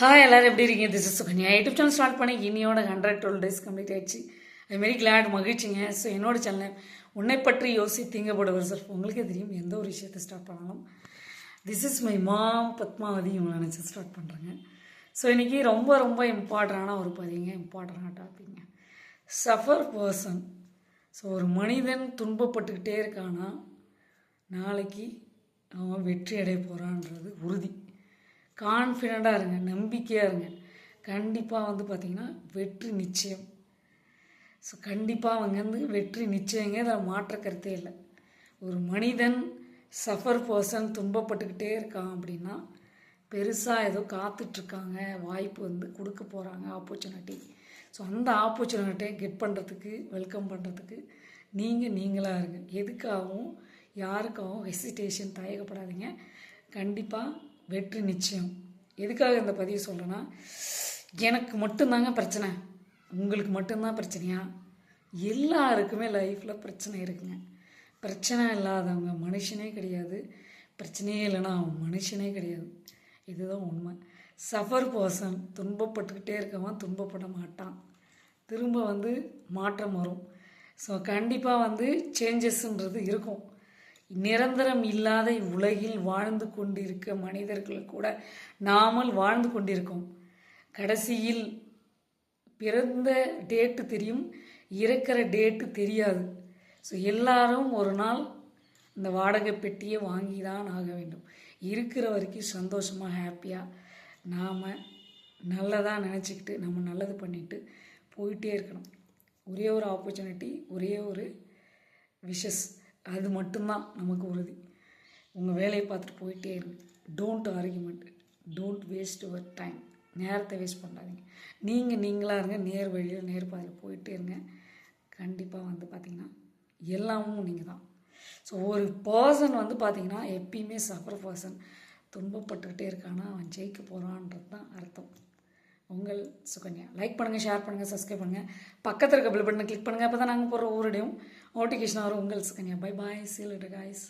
Hi எல்லோரும் எப்படி இருக்கீங்க? This is Sukanya. YouTube channel start பண்ணி இனியோட ஹண்ட்ரட் டுவெல் டேஸ் கம்ப்ளீட் ஆயிடுச்சு. அதுமாரி கிளாட் மகிழ்ச்சிங்க. ஸோ என்னோட சேனல் உன்னை பற்றி யோசி தீங்கப்படுவர் செல்ஃப் உங்களுக்கே தெரியும் எந்த ஒரு விஷயத்தை ஸ்டார்ட் பண்ணாலும். This is my mom Padmavathi இவங்களை நினச்சி ஸ்டார்ட் பண்ணுறேங்க ஸோ இன்றைக்கி ரொம்ப ரொம்ப இம்பார்ட்டண்டான ஒரு பதிங்க இம்பார்ட்டண்டான டாப்பிங்க சஃபர் பர்சன் ஸோ ஒரு மனிதன் துன்பப்பட்டுக்கிட்டே இருக்கானா நாளைக்கு அவன் வெற்றி அடைய போகிறான்றது உறுதி. கான்ஃபிடண்ட்டாக இருங்க நம்பிக்கையாக இருங்க. கண்டிப்பாக வந்து பார்த்திங்கன்னா வெற்றி நிச்சயம். ஸோ கண்டிப்பாக அவங்க வந்து வெற்றி நிச்சயங்க இதில் மாற்ற கருத்தே இல்லை. ஒரு மனிதன் சஃபர் பர்சன் துன்பப்பட்டுக்கிட்டே இருக்கான் அப்படின்னா பெருசாக ஏதோ காத்துட்ருக்காங்க வாய்ப்பு வந்து கொடுக்க போகிறாங்க ஆப்பர்ச்சுனிட்டி ஸோ அந்த ஆப்பர்ச்சுனிட்டியை கெட் பண்ணுறதுக்கு வெல்கம் பண்ணுறதுக்கு நீங்கள் நீங்களாக இருங்க. எதுக்காகவும் யாருக்காகவும் ஹெசிடேஷன் தயக்கப்படாதீங்க. கண்டிப்பாக வெற்றி நிச்சயம். எதுக்காக இந்த பதிவு சொல்கிறேன்னா எனக்கு மட்டும்தாங்க பிரச்சனை. உங்களுக்கு மட்டும்தான் பிரச்சனையா? எல்லாருக்குமே லைஃப்பில் பிரச்சனை இருக்குங்க. பிரச்சனை இல்லாதவங்க மனுஷனே கிடையாது. பிரச்சனையே இல்லைன்னா அவன் மனுஷனே கிடையாது. இதுதான் உண்மை. சஃபர் பர்சன் துன்பப்பட்டுக்கிட்டே இருக்கவன் துன்பப்பட மாட்டான். திரும்ப வந்து மாற்றம் வரும். ஸோ கண்டிப்பாக வந்து சேஞ்சஸ்ன்றது இருக்கும். நிரந்தரம் இல்லாத உலகில் வாழ்ந்து கொண்டிருக்க மனிதர்கள் கூட நாமல் வாழ்ந்து கொண்டிருக்கோம். கடைசியில் பிறந்த டேட்டு தெரியும் இறக்கிற டேட்டு தெரியாது. ஸோ எல்லாரும் ஒரு நாள் இந்த வாடகை பெட்டியை வாங்கி தான் ஆக வேண்டும். இருக்கிற வரைக்கும் சந்தோஷமாக ஹாப்பியாக நாம் நல்லதாக நினச்சிக்கிட்டு நம்ம நல்லது பண்ணிட்டு போயிட்டே இருக்கணும். ஒரே ஒரு ஆப்பர்ச்சுனிட்டி ஒரே ஒரு விஷஸ் அது மட்டும்தான் நமக்கு உறுதி. உங்கள் வேலையை பார்த்துட்டு போயிட்டே இருங்க don't argument don't waste your time நேரத்தை வேஸ்ட் பண்ணாதீங்க. நீங்கள் நீங்களாக இருங்க. நேர் வழியில் நேர் பாதையில் போயிட்டே இருங்க. கண்டிப்பாக வந்து பார்த்திங்கன்னா எல்லாமும் நீங்கள் தான் ஸோ ஒரு பர்சன் வந்து பார்த்திங்கன்னா எப்பயுமே சஃபர் பர்சன் துன்பப்பட்டுக்கிட்டே இருக்கானா அவன் ஜெயிக்க போகிறான்றது தான் அர்த்தம். உங்கள் சுகன்யா லைக் பண்ணுங்கள் ஷேர் பண்ணுங்கள் சப்ஸ்கிரைப் பண்ணுங்கள் பக்கத்தில் இருக்க பில் பட்டனை கிளிக் பண்ணுங்கள் அப்போ தான் நாங்கள் போடுற ஊரடையும் நோட்டிஃபிகேஷன் வரும். உங்கள் சுகன்யா பை பாய் சீல் காய்ஸ்